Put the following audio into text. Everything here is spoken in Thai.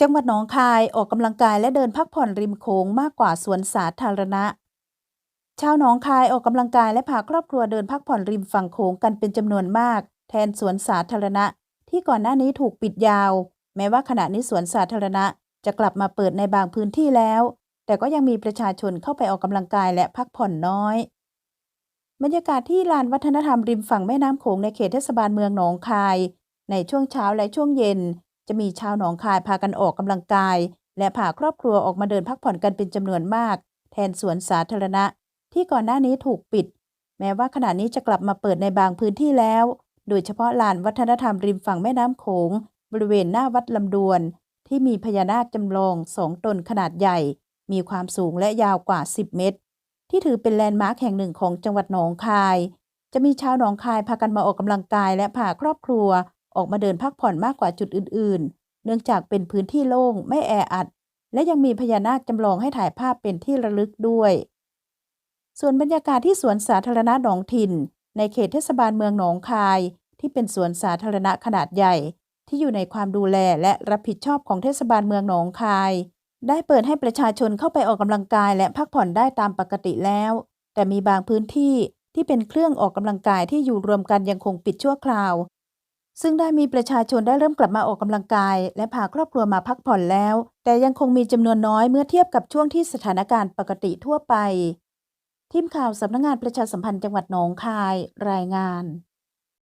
จังหวัดหนองคายออกกำลังกายและเดินพักผ่อนริมโขงมากกว่าสวนสาธารณะ ชาวหนองคายออกกำลังกายและพาครอบครัวเดินพักผ่อนริมฝั่งโขงกันเป็นจำนวนมาก แทนสวนสาธารณะ ที่ก่อนหน้านี้ถูกปิดยาว แม้ว่าขณะนี้สวนสาธารณะ จะกลับมาเปิดในบางพื้นที่แล้ว แต่ก็ยังมีประชาชนเข้าไปออกกำลังกายและพักผ่อนน้อย บรรยากาศที่ลานวัฒนธรรมริมฝั่งแม่น้ำโขงในเขตเทศบาลเมืองหนองคาย ในช่วงเช้าและช่วงเย็น จะมีชาวหนองคายพากันออกกำลังกาย และพาครอบครัวออกมาเดินพักผ่อนกันเป็นจำนวนมาก แทนสวนสาธารณะ ที่ก่อนหน้านี้ถูกปิด แม้ว่าขณะนี้จะกลับมาเปิดในบางพื้นที่แล้ว โดยเฉพาะลานวัฒนธรรมริมฝั่งแม่น้ำโขง บริเวณหน้าวัดลำดวน ที่มีพญานาคจำลองสองตนขนาดใหญ่ มีความสูงและยาวกว่า 10 เมตร ที่ถือเป็นแลนด์มาร์คแห่งหนึ่งของจังหวัดหนองคาย จะมีชาวหนองคายพากันมาออกกำลังกายและพาครอบครัว ออกมาเดินพักผ่อนมากกว่าจุดอื่น ๆ เนื่องจากเป็นพื้นที่โล่งไม่แออัด และยังมีพญานาคจำลองให้ถ่ายภาพเป็นที่ระลึกด้วย ส่วนบรรยากาศที่สวนสาธารณะหนองถิ่น ในเขตเทศบาลเมืองหนองคาย ที่เป็นสวนสาธารณะขนาดใหญ่ ที่อยู่ในความดูแลและรับผิดชอบของเทศบาลเมืองหนองคาย ได้เปิดให้ประชาชนเข้าไปออกกำลังกายและพักผ่อนได้ตามปกติแล้ว แต่มีบางพื้นที่ที่เป็นเครื่องออกกำลังกายที่อยู่รวมกันยังคงปิดชั่วคราว ซึ่งได้มีประชาชนได้เริ่มกลับมาออกกำลังกาย และพาครอบครัวมาพักผ่อนแล้ว แต่ยังคงมีจำนวนน้อยเมื่อเทียบกับช่วงที่สถานการณ์ปกติทั่วไป ทีมข่าวสำนักงงานประชาสัมพันธ์จังหวัดหนองคาย รายงาน